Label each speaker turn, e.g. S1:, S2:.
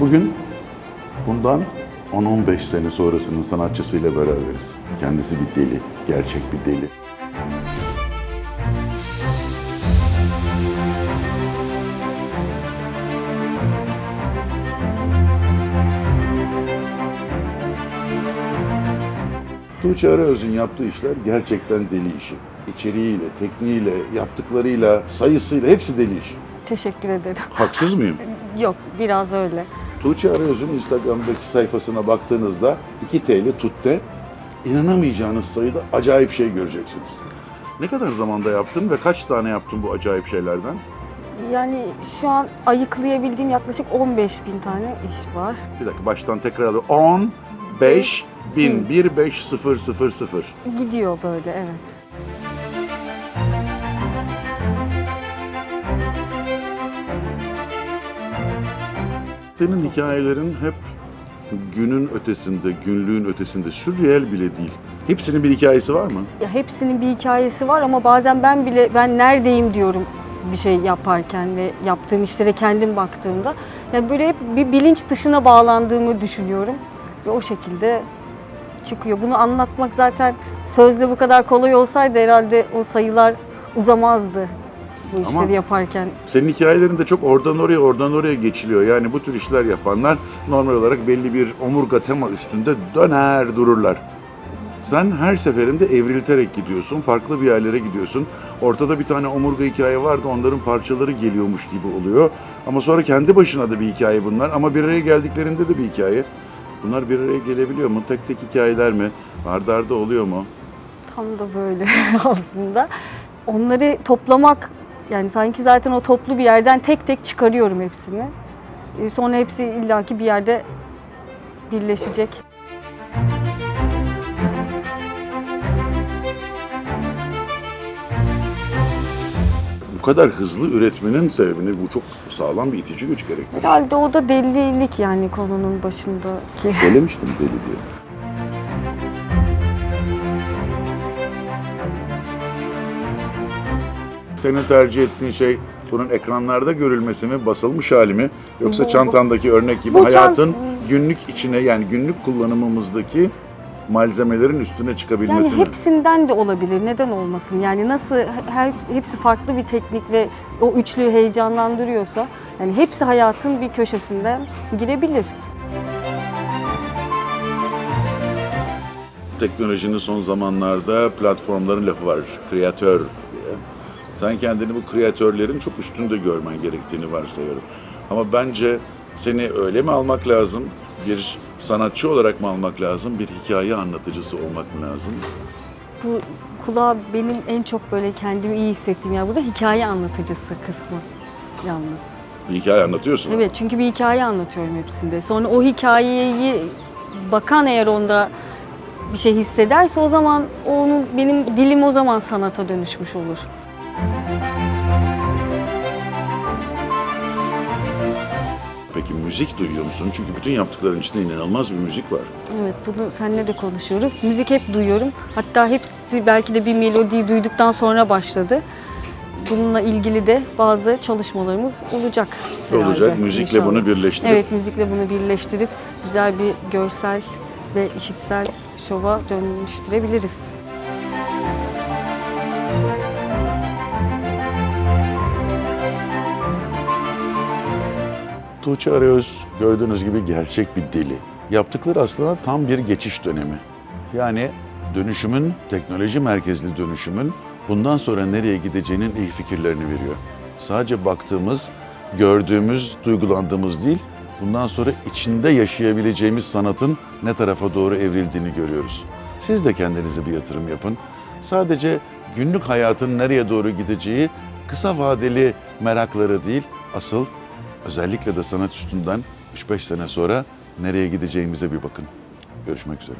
S1: Bugün bundan 10-15 sene sonrasının sanatçısıyla beraberiz. Kendisi bir deli, gerçek bir deli. Tuğçe Araöz'ün yaptığı işler gerçekten deli işi. İçeriğiyle, tekniğiyle, yaptıklarıyla, sayısıyla hepsi deli iş.
S2: Teşekkür ederim.
S1: Haksız mıyım?
S2: Yok, biraz öyle.
S1: Tuğçe Arayüz'ün Instagram'daki sayfasına baktığınızda 2 TL tutte inanamayacağınız sayıda acayip şey göreceksiniz. Ne kadar zamanda yaptın ve kaç tane yaptın bu acayip şeylerden?
S2: Yani şu an ayıklayabildiğim yaklaşık 15 bin tane iş var.
S1: Bir dakika baştan tekrar alıyorum. 10, 5, 1000, 1, 5, 0, 0, 0.
S2: Gidiyor böyle, evet.
S1: Senin hikayelerin hep günün ötesinde, günlüğün ötesinde, sürreel bile değil. Hepsinin bir hikayesi var mı?
S2: Ya hepsinin bir hikayesi var ama bazen ben bile ben neredeyim diyorum bir şey yaparken ve yaptığım işlere kendim baktığımda. Yani böyle hep bir bilinç dışına bağlandığımı düşünüyorum ve o şekilde çıkıyor. Bunu anlatmak zaten sözle bu kadar kolay olsaydı herhalde o sayılar uzamazdı bu
S1: Ama-
S2: işleri yaparken.
S1: Senin hikayelerinde çok oradan oraya oradan oraya geçiliyor. Yani bu tür işler yapanlar normal olarak belli bir omurga tema üstünde döner dururlar. Sen her seferinde evrilterek gidiyorsun, farklı bir yerlere gidiyorsun. Ortada bir tane omurga hikaye vardı, onların parçaları geliyormuş gibi oluyor. Ama sonra kendi başına da bir hikaye bunlar ama bir araya geldiklerinde de bir hikaye. Bunlar bir araya gelebiliyor mu? Tek tek hikayeler mi? Arda arda oluyor mu?
S2: Tam da böyle aslında. Onları toplamak yani sanki zaten o toplu bir yerden tek tek çıkarıyorum hepsini. Ee, Sonra hepsi illaki bir yerde birleşecek.
S1: Bu kadar hızlı üretmenin sebebini bu çok sağlam bir itici güç gerektirir.
S2: Herhalde o da delilik yani konunun başındaki.
S1: Söylemiştim deli diye. Senin tercih ettiğin şey bunun ekranlarda görülmesi mi, basılmış hali mi? Yoksa
S2: Bu- bu-
S1: çantandaki örnek gibi
S2: Bu
S1: hayatın günlük içine yani günlük kullanımımızdaki malzemelerin üstüne çıkabilmesi
S2: Yani
S1: mi?
S2: hepsinden de olabilir. Neden olmasın? Yani nasıl her hepsi farklı bir teknik ve o üçlüyü heyecanlandırıyorsa yani hepsi hayatın bir köşesinden girebilir.
S1: Teknolojinin son zamanlarda platformların lafı var, kreatör diye. Sen kendini bu kreatörlerin çok üstünde görmen gerektiğini varsayıyorum. Ama bence seni öyle mi almak lazım, bir sanatçı olarak mı almak lazım, bir hikaye anlatıcısı olmak mı lazım?
S2: Bu kulağa benim en çok böyle kendimi iyi hissettiğim yer burada hikaye anlatıcısı kısmı yalnız.
S1: Bir hikaye anlatıyorsun.
S2: Evet çünkü bir hikaye anlatıyorum hepsinde. Sonra o hikayeyi bakan eğer onda bir şey hissederse o zaman onun benim dilim o zaman sanata dönüşmüş olur.
S1: Müzik duyuyor musun? Çünkü bütün yaptıkların içinde inanılmaz bir müzik var.
S2: Evet bunu seninle de konuşuyoruz. Müzik hep duyuyorum. Hatta hepsi belki de bir melodiyi duyduktan sonra başladı. Bununla ilgili de bazı çalışmalarımız olacak. herhalde,
S1: Olacak. Müzikle
S2: inşallah.
S1: bunu birleştirip
S2: Evet müzikle bunu birleştirip güzel bir görsel ve işitsel şova dönüştürebiliriz.
S1: Tuğçe Arayöz gördüğünüz gibi gerçek bir deli. Yaptıkları aslında tam bir geçiş dönemi. Yani dönüşümün, teknoloji merkezli dönüşümün bundan sonra nereye gideceğinin ilk fikirlerini veriyor. Sadece baktığımız, gördüğümüz, duygulandığımız değil, bundan sonra içinde yaşayabileceğimiz sanatın ne tarafa doğru evrildiğini görüyoruz. Siz de kendinize bir yatırım yapın. Sadece günlük hayatın nereye doğru gideceği kısa vadeli merakları değil, asıl Özellikle de sanat üstünden 3-5 sene sonra nereye gideceğimize bir bakın. Görüşmek üzere.